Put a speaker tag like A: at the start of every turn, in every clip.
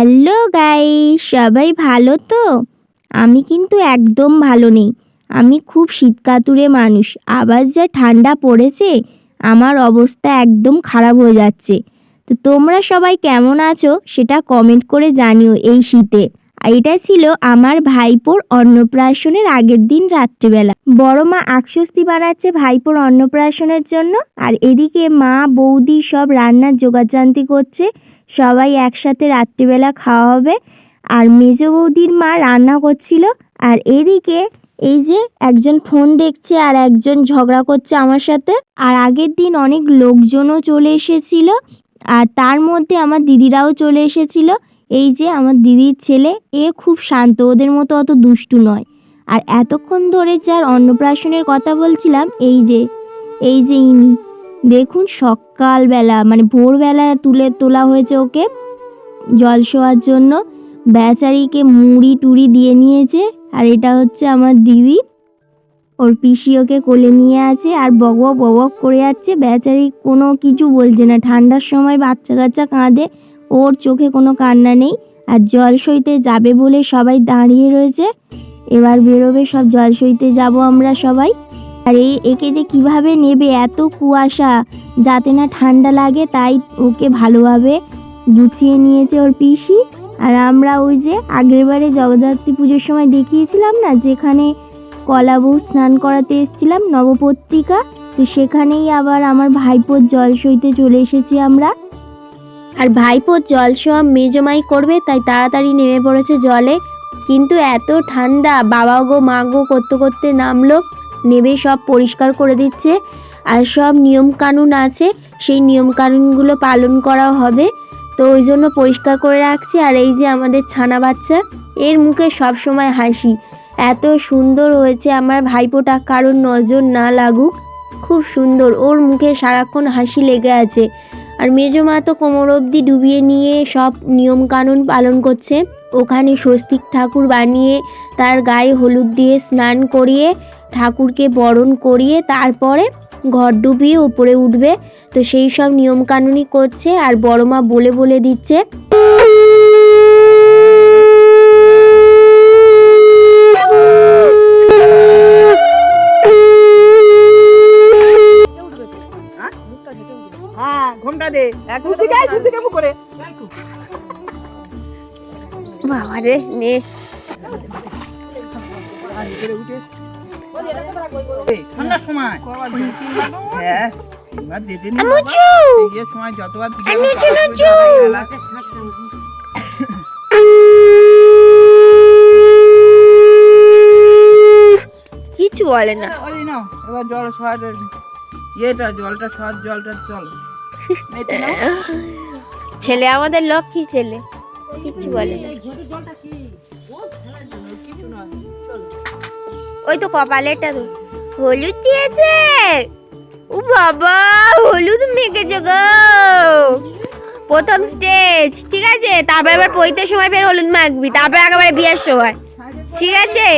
A: Hello guy সবাই ভালো তো? আমি কিন্তু একদম ভালো নেই। আমি খুব শীতকাতুরে মানুষ। আবার যা ঠান্ডা পড়েছে, আমার অবস্থা একদম খারাপ হয়ে যাচ্ছে। তো তোমরা সবাই কেমন আছো, সেটা কমেন্ট করে জানিও এই শীতে। এটা ছিল আমার ভাইপোর অন্নপ্রাশনের আগের দিন রাত্রিবেলা। বড় মা আকস্বস্তি বানাচ্ছে ভাইপোর অন্নপ্রাশনের জন্য, আর এদিকে মা, বৌদি সব রান্নার জোগাড়জান্তি করছে, সবাই একসাথে রাত্রিবেলা খাওয়া হবে। আর মেজ বৌদির মা রান্না করছিল, আর এদিকে এই যে একজন ফোন দেখছে আর একজন ঝগড়া করছে আমার সাথে। আর আগের দিন অনেক লোকজনও চলে এসেছিল, আর তার মধ্যে আমার দিদিরাও চলে এসেছিল। এই যে আমার দিদির ছেলে, এ খুব শান্ত, ওদের মতো অত দুষ্টু নয়। আর এতক্ষণ ধরে যার অন্নপ্রাশনের কথা বলছিলাম, এই যে এই যে ইনি। দেখুন সকালবেলা মানে ভোরবেলা তুলে তোলা হয়েছে ওকে। জল শোয়ার জন্য বেচারিকে মুড়ি টুড়ি দিয়ে নিয়েছে, আর এটা হচ্ছে আমার দিদি। ওর পিসি ওকে কোলে নিয়ে আছে আর বক বক করে যাচ্ছে। বেচারি কোনো কিছু বলছে না। ঠান্ডার সময় বাচ্চা কাচ্চা কাঁদে ওর চোখে কোনো কান্না নেই আর জল সইতে যাবে বলে সবাই দাঁড়িয়ে রয়েছে। এবার বেরোবে সব, জল সইতে যাব আমরা সবাই। আর এই একে যে কীভাবে নেবে এত কুয়াশা, যাতে না ঠান্ডা লাগে তাই ওকে ভালোভাবে গুছিয়ে নিয়েছে ওর পিসি। আর আমরা ওই যে আগের বারে জগদ্ধাত্রী পুজোর সময় দেখিয়েছিলাম না, যেখানে কলাবউ স্নান করাতে এসেছিলাম, নবপত্রিকা। তো সেখানেই আবার আমার ভাইপোর জল সইতে চলে এসেছি আমরা। আর ভাইপো জল সব মেজমাই করবে, তাই তাড়াতাড়ি নেমে পড়েছে জলে। কিন্তু এত ঠান্ডা বাবা গো, মা গো করতে করতে নামলো। নেবে সব পরিষ্কার করে দিচ্ছে, আর সব নিয়ম কানুন আছে, সেই নিয়ম কানুনগুলো পালন করা হবে। তো ওই জন্য পরিষ্কার করে রাখছি, আর এই যে আমাদের ছানা বাচ্চা, এর মুখে সব সময় হাসি। এত সুন্দর হয়েছে, আমার ভাইপোটা কারোর নজর না লাগুক। খুব সুন্দর, ওর মুখে সারাক্ষণ হাসি লেগে আছে। মেজো মা তো কোমর অবধি ডুবিয়ে নিয়ে সব নিয়ম কানুন পালন করছে। ওখানে স্বস্তিক ঠাকুর বানিয়ে তার গায়ে হলুদ দিয়ে স্নান করিয়ে ঠাকুরকে বরণ করিয়ে তারপরে ঘর ডুবিয়ে উপরে উঠবে। তো সেই সব নিয়মকানুনই করছে আর বড় মা বলে বলে দিচ্ছে।
B: হ্যাঁ এবার দিতে নি যতবার গেলা।
A: কিছু বলে না।
B: এবার জল সহায় ইয়েটা জলটা সহজ জলটা চল।
A: ছেলে আমাদের লক্ষ্মী ছেলে। কিচ্ছু বলে না। ওই তো কপালেরটা তো হলুদ দিয়েছে। ও বাবা হলুদ মেখেছে গো। প্রথম স্টেজ ঠিক আছে? তারপর আবার পৈতে সময় ফের হলুদ মাখবি। তারপর একেবারে বিয়ের সময়। ঠিক আছে?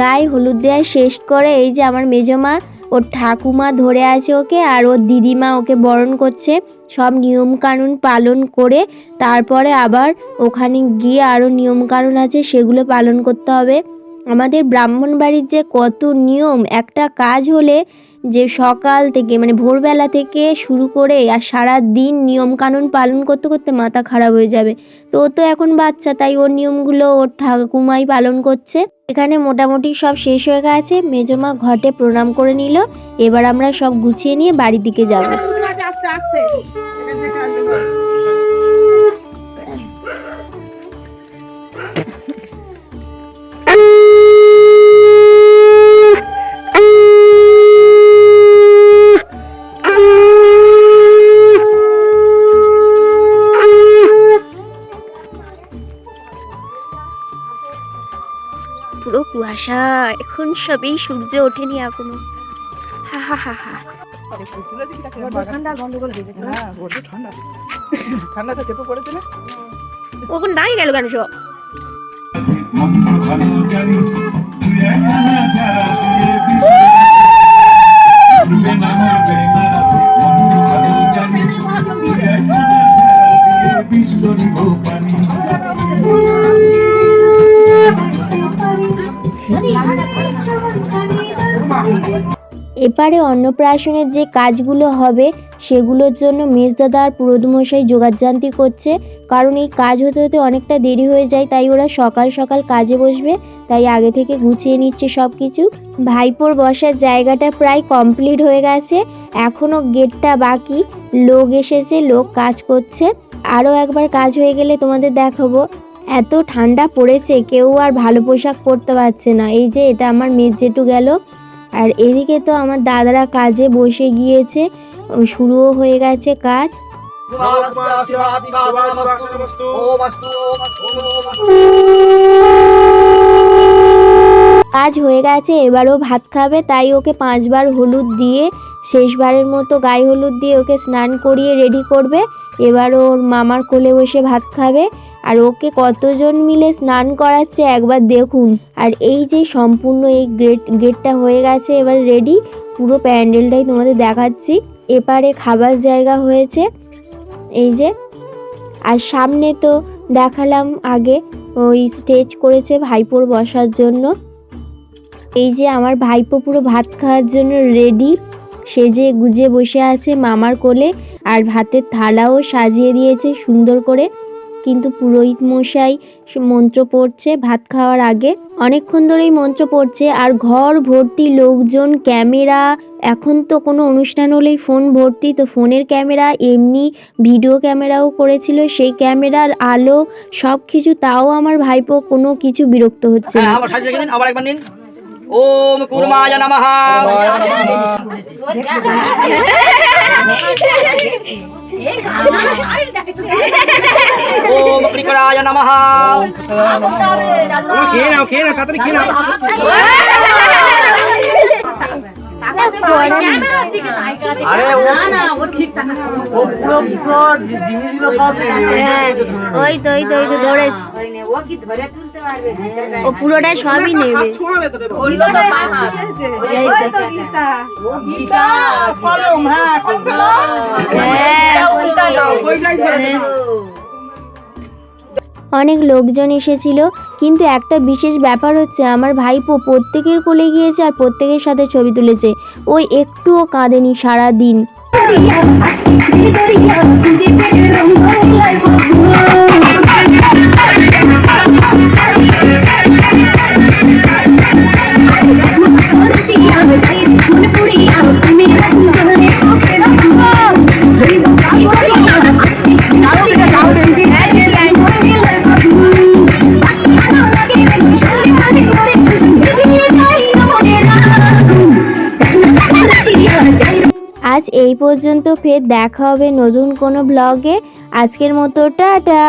A: গায়ে হলুদ দেওয়া শেষ করে এই যে আমার মেজমা ওর ঠাকুমা ধরে আছে ওকে আর ওর দিদিমা ওকে বরণ করছে। সব নিয়ম কানুন পালন করে তারপরে আবার ওখানে গিয়ে আরও নিয়মকানুন আছে, সেগুলো পালন করতে হবে। আমাদের ব্রাহ্মণ বাড়ির যে কত নিয়ম, একটা কাজ হলে যে সকাল থেকে মানে ভোরবেলা থেকে শুরু করে আর সারা দিন নিয়ম কানুন পালন করতে করতে মাথা খারাপ হয়ে যাবে। তো ও তো এখন বাচ্চা, তাই ওর নিয়মগুলো ওর ঠাকুমাই পালন করছে। এখানে মোটামুটি সব শেষ হয়ে গেছে। মেজমা ঘটে প্রণাম করে নিল। এবার আমরা সব গুছিয়ে নিয়ে বাড়ির দিকে যাব। কুয়াশা এখন সবই সূর্য ওঠেনি এখনও। হা হা হা হা। দাঁড়িয়ে গেল কেন সব? এপারে অন্নপ্রাশনের যে কাজগুলো হবে, সেগুলোর জন্য মেজদাদা আর পুরোদমশাই যোগাযান্তি করছে। কারণ এই কাজ হতে হতে অনেকটা দেরি হয়ে যায়, তাই ওরা সকাল সকাল কাজে বসবে, তাই আগে থেকে গুছিয়ে নিচ্ছে সব কিছু ভাইপোর বসার জায়গাটা প্রায় কমপ্লিট হয়ে গেছে এখনও গেটটা বাকি। লোক এসেছে, লোক কাজ করছে। আরও একবার কাজ হয়ে গেলে তোমাদের দেখাবো। এত ঠান্ডা পড়েছে, কেউ আর ভালো পোশাক পরতে পারছে না। এই যে, এটা আমার মেজ জেঠু গেল। আর এদিকে তো আমার দাদারা কাজে বসে গিয়েছে শুরুও হয়ে গেছে কাজ। কাজ হয়ে গেছে, এবারও ভাত খাবে, তাই ওকে পাঁচবার হলুদ দিয়ে, শেষবারের মতো গায়ে হলুদ দিয়ে ওকে স্নান করিয়ে রেডি করবে। এবার ওর মামার কোলে বসে ভাত খাবে। আর ওকে কতজন মিলে স্নান করাচ্ছে একবার দেখুন। আর এই যে সম্পূর্ণ এই গেট গেটটা হয়ে গেছে, এবার রেডি পুরো প্যান্ডেলটাই তোমাদের দেখাচ্ছি। এপারে খাবার জায়গা হয়েছে, এই যে। আর সামনে তো দেখালাম আগে, ওই স্টেজ করেছে ভাইপোর বসার জন্য। এই যে আমার ভাইপো পুরো ভাত খাওয়ার জন্য রেডি সেজে গুজে বসে আছে মামার কোলে, আর ভাতের থালাও সাজিয়ে দিয়েছে সুন্দর করে। কিন্তু পুরোহিত মশাই মন্ত্র পড়ছে ভাত খাওয়ার আগে। অনেকক্ষণ ধরেই মন্ত্র পড়ছে আর ঘর ভর্তি লোকজন ক্যামেরা এখন তো কোনো অনুষ্ঠান হলেই ফোন ভর্তি তো ফোনের ক্যামেরা এমনি ভিডিও ক্যামেরাও করেছিল সেই ক্যামেরার আলো সব কিছু তাও আমার ভাইপো কোনো কিছু বিরক্ত হচ্ছে না।
C: হ্যাঁ আবার সাজিয়ে রেখে দিন আবার একবার নিন। ওম কুরমায় নমঃ। ক্রিকরায় নমঃ। খেয়ে নাও খেয়ে নাও তাড়াতাড়ি খেয়ে নাও।
A: হ্যাঁ, ওই তো ওই তো ওই তো ধরেছি। ও পুরোটা সবই নেবে।
B: ছোঁয়াবে তো রে বাবা।
A: এই তো।
B: কলম, হ্যাঁ,
A: হ্যাঁ
B: ওইটাই ধরে
A: হ্যাঁ। অনেক লোকজন এসেছিল, কিন্তু একটা বিশেষ ব্যাপার হচ্ছে আমার ভাইপো প্রত্যেকের কোলে গিয়েছে আর প্রত্যেকের সাথে ছবি তুলেছে। ওই একটুও কাঁদেনি সারা দিন এই পর্যন্ত ফের দেখা হবে নতুন কোনো ব্লগে আজকের মতো টাটা।